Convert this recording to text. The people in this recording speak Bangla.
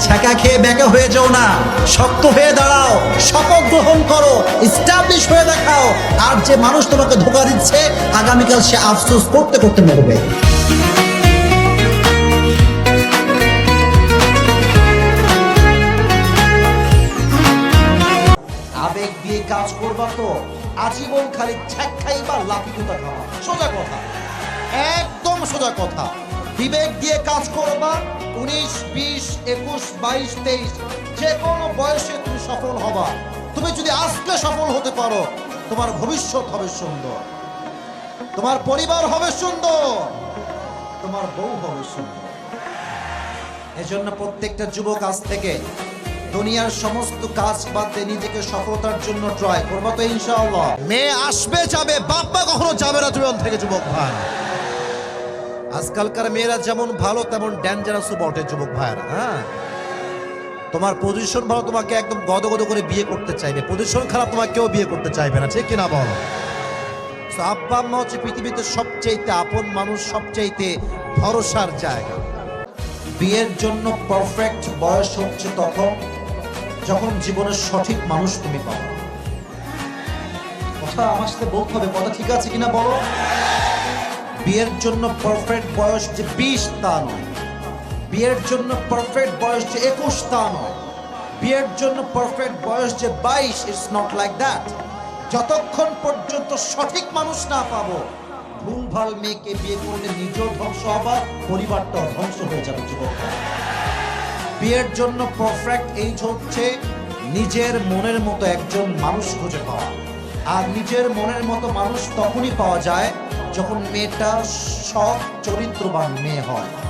ছ্যাঁকা খেয়ে হয়ে যাও না। শক্ত হয়ে দাঁড়াও। শপথ গ্রহণ করো। হয়ে দেখাও। আর যে মানুষ তোমাকে ধোকা দিচ্ছে, আগামীকাল সে আফসোস করতে করতে মরবে। আবেগ দিয়ে কাজ করবা তো। আজীবন খালি ছ্যাক খাইবা লাফি কুতা খাওয়া। সোজা কথা। একদম সোজা কথা। বিবেক দিয়ে কাজ করবা, উনিশ, বিশ, একুশ, বাইশ, তেইশ, যে কোনো বয়সে তুমি সফল হবা। তুমি যদি আজকে সফল হতে পারো, তোমার ভবিষ্যৎ হবে সুন্দর। তোমার পরিবার হবে সুন্দর। তোমার বউ হবে সুন্দর। এজন্য প্রত্যেকটা যুবক আজ থেকে দুনিয়ার সমস্ত কাজ বাদ নিজেকে সফলতার জন্য ট্রাই করব তো ইনশাআল্লাহ। মেয়ে আসবে, যাবে বাপ্পা কখনো যাবে না জীবন থেকে, যুবক ভাই। আজকালকার মেয়েরা যেমন ভালো, তেমন ডেঞ্জারাসও বটে যুবক ভাইরা হ্যাঁ? তোমার পজিশন ভালো, তোমাকে একদম গদগদ করে বিয়ে করতে চাইবে। পজিশন খারাপ, তোমাকে কেউ বিয়ে করতে চাইবে না, ঠিক কিনা বলো? আব্বা, আম্মা হচ্ছে পৃথিবীতে সবচাইতে আপন মানুষ, সবচাইতে ভরসার জায়গা। বিয়ের জন্য পারফেক্ট বয়স হচ্ছে তখন যখন জীবনের সঠিক মানুষ তুমি পাও কথা আমার সাথে বলতে হবে, কথা ঠিক আছে কিনা বলো? বিয়ের জন্য পারফেক্ট বয়স যে বিশ তা নয়। বিয়ের জন্য পারফেক্ট বয়স যে একুশ তা নয়। বিয়ের জন্য পারফেক্ট বয়স যে বাইশ ইটস নট লাইক দ্যাট যতক্ষণ পর্যন্ত সঠিক মানুষ না পাবো ভুলভাল মেয়েকে বিয়ে করলে নিজেও ধ্বংস হবা পরিবারটাও ধ্বংস হয়ে যাবে যুবক। বিয়ের জন্য পারফেক্ট এইজ হচ্ছে নিজের মনের মতো একজন মানুষ খুঁজে পাওয়া। আর নিজের মনের মতো মানুষ তখনই পাওয়া যায় যখন মেয়েটা সৎ চরিত্রবান মেয়ে হয়।